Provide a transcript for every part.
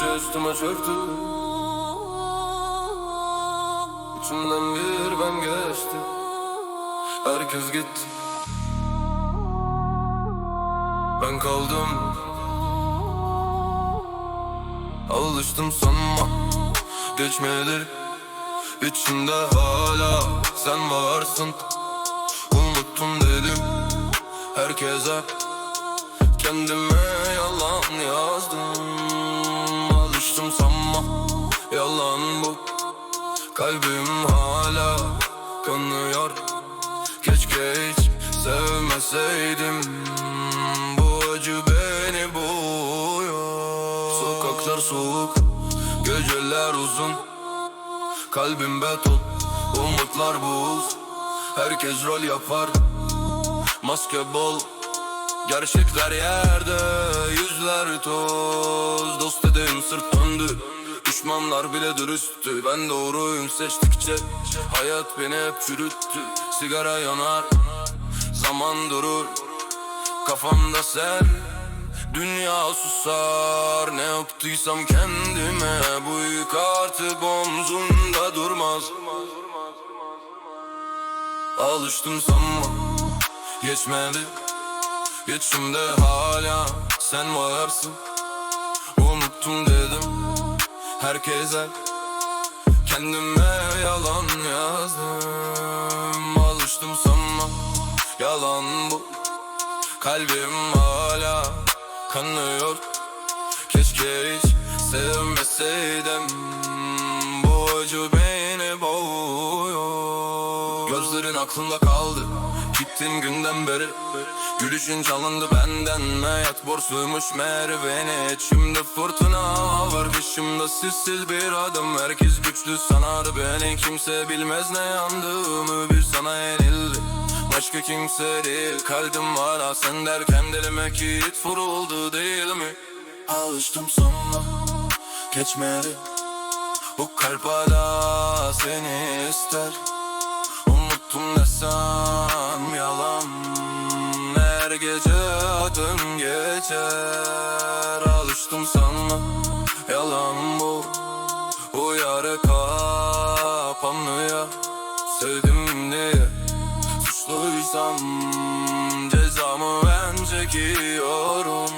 gece üstüme çöktü. İçimden bir ben geçti. Herkes gitti. Ben kaldım. Alıştım sanma. Geçmedi İçimde hala sen varsın. Unuttum dedim herkese. Kendime Kalbim hala kanıyor. Keşke hiç sevmeseydim. Bu acı beni boğuyor. Sokaklar soğuk Geceler uzun. Kalbim beton Umutlar buz. Herkes rol yapar. Maske bol Gerçekler yerde. Yüzler toz. Dost dediğim sırt döndü Düşmanlar bile dürüsttü. Ben doğruyum seçtikçe Hayat beni hep çürüttü. Sigara yanar Zaman durur. Kafamda sen Dünya susar. Ne yaptıysam kendime Bu yük artık omzumda durmaz. Alıştım sanma Geçmedi. İçimde hala sen varsın. Unuttum dedim herkese Kendime yalan yazdım. Alıştım sanma yalan bu. Kalbim hala kanıyor. Keşke hiç sevmeseydim. Bu acı beni boğuyor. Gözlerin aklımda kaldı Gittin günden beri Gülüşün çalındı benden. Hayat borçluymuş meğer beni İçimde fırtına var Dışımda sessiz bir adım. Herkes güçlü sanar beni. Kimse bilmez ne yandığımı Bir sana yenildi Başka kimse değil Kalbim hala sen derken Dilime kilit vuruldu değil mi? Alıştım sonra Geçmedi Bu kalp hala seni ister Alıştım sana yalan bu. Bu yara kapanmıyor. Sevdim diye Suçluysam Cezamı ben çekiyorum.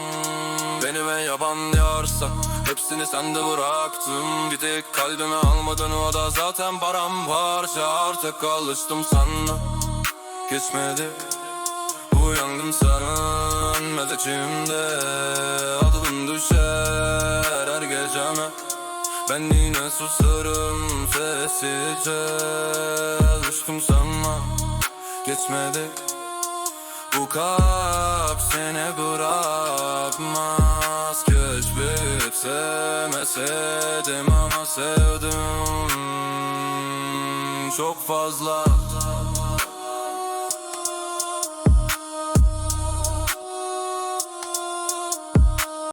Beni ben yaban diyorsan Hepsini sende bıraktım Bir tek kalbimi almadın o da zaten paramparça. Artık alıştım sana. Geçmedi. Uyandım sanmaz içimde Adın düşer her geceme Ben yine susarım sessizce Alıştım sana. Geçmedi bu kalp seni bırakmaz. Keşfedip sevmeseydim ama sevdim. Çok fazla